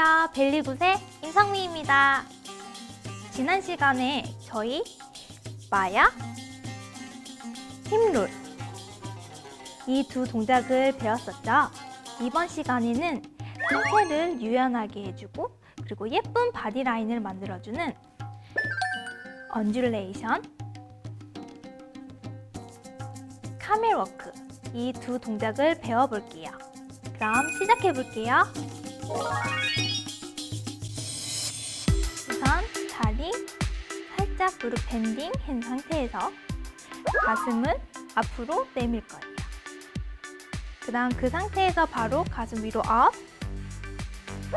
안녕하세요. 벨리굿의 임성미입니다. 지난 시간에 저희 마야, 힘룰 이두 동작을 배웠었죠. 이번 시간에는 상체를 유연하게 해주고 그리고 예쁜 바디라인을 만들어주는 언듈레이션, 카멜워크 이 두 동작을 배워볼게요. 그럼 시작해볼게요. 우선 다리 살짝 무릎 밴딩 한 상태에서 가슴을 앞으로 내밀 거예요. 그 다음 그 상태에서 바로 가슴 위로 업.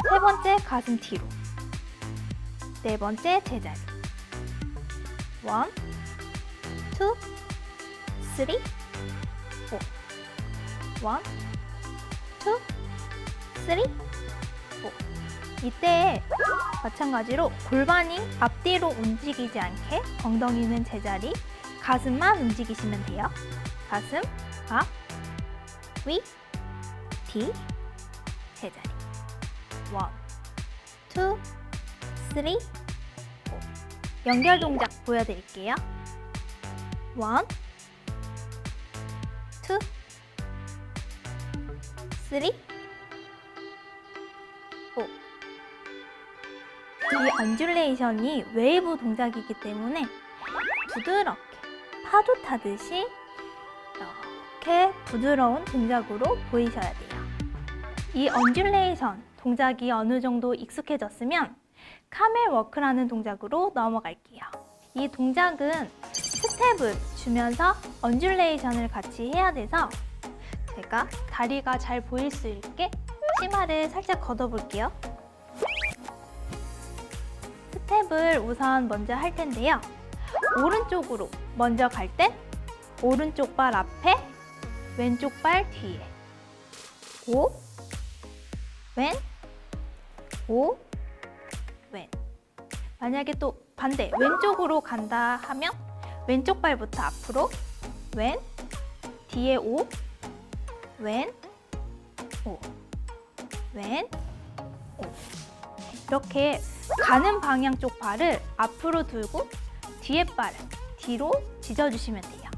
세 번째 가슴 뒤로. 네 번째 제자리. 원, 투, 쓰리, 포. 원, 투, 쓰리, 포. 이때 마찬가지로 골반이 앞뒤로 움직이지 않게 엉덩이는 제자리, 가슴만 움직이시면 돼요. 가슴, 앞, 위, 뒤, 제자리. 원, 투, 쓰리, 포. 연결 동작 보여드릴게요. 원, 투, 쓰리, 이 언듈레이션이 웨이브 동작이기 때문에 부드럽게 파도 타듯이 이렇게 부드러운 동작으로 보이셔야 돼요. 이 언듈레이션 동작이 어느 정도 익숙해졌으면 카멜 워크라는 동작으로 넘어갈게요. 이 동작은 스텝을 주면서 언듈레이션을 같이 해야 돼서 제가 다리가 잘 보일 수 있게 치마를 살짝 걷어볼게요. 스텝을 우선 먼저 할 텐데요. 오른쪽으로 먼저 갈때 오른쪽 발 앞에 왼쪽 발 뒤에 오, 왼, 오, 왼. 만약에 또 반대 왼쪽으로 간다 하면 왼쪽 발부터 앞으로 왼, 뒤에 오, 왼, 오, 왼, 오. 이렇게 가는 방향 쪽 발을 앞으로 들고 뒤에 발을 뒤로 찢어주시면 돼요.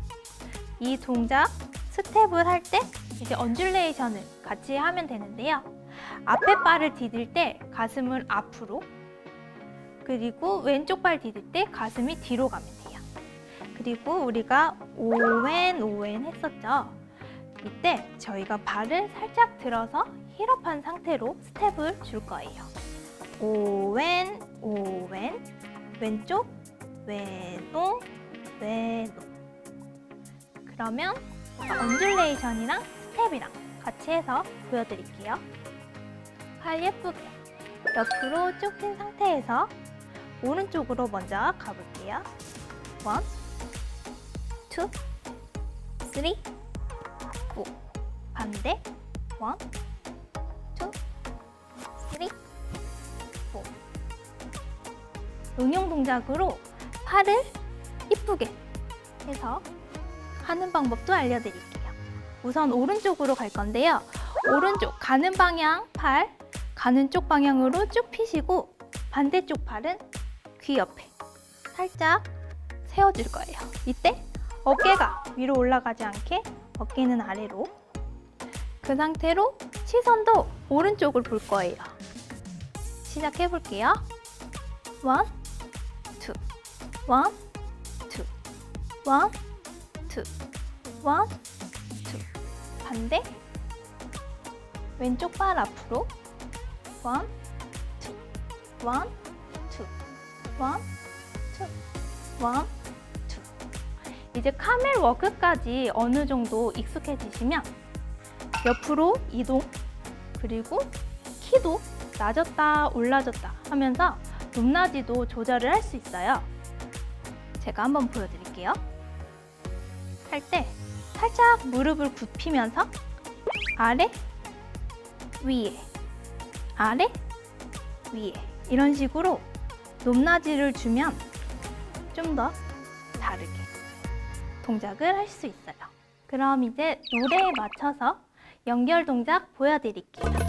이 동작 스텝을 할 때 이제 언듈레이션을 같이 하면 되는데요. 앞에 발을 디딜 때 가슴을 앞으로 그리고 왼쪽 발 디딜 때 가슴이 뒤로 가면 돼요. 그리고 우리가 오웬 오웬 했었죠. 이때 저희가 발을 살짝 들어서 힐업한 상태로 스텝을 줄 거예요. 오웬 오웬 왼쪽 왼오 왼오 그러면 언듈레이션이랑 스텝이랑 같이 해서 보여드릴게요. 팔 예쁘게 옆으로 쭉 핀 상태에서 오른쪽으로 먼저 가볼게요. 원, 투, 쓰리, 포. 반대. 원, 응용 동작으로 팔을 이쁘게 해서 하는 방법도 알려드릴게요. 우선 오른쪽으로 갈 건데요. 오른쪽 가는 방향 팔, 가는 쪽 방향으로 쭉 펴시고 반대쪽 팔은 귀 옆에 살짝 세워줄 거예요. 이때 어깨가 위로 올라가지 않게 어깨는 아래로 그 상태로 시선도 오른쪽을 볼 거예요. 시작해 볼게요. 원, 투, 원, 투, 원, 투, 원, 투. 반대. 왼쪽 발 앞으로. 원, 투, 원, 투, 원, 투, 원, 투. 이제 카멜 워크까지 어느 정도 익숙해지시면 옆으로 이동, 그리고 키도 낮았다 올라졌다 하면서 높낮이도 조절을 할 수 있어요. 제가 한번 보여드릴게요. 할 때 살짝 무릎을 굽히면서 아래, 위에, 아래, 위에 이런 식으로 높낮이를 주면 좀 더 다르게 동작을 할 수 있어요. 그럼 이제 노래에 맞춰서 연결 동작 보여드릴게요.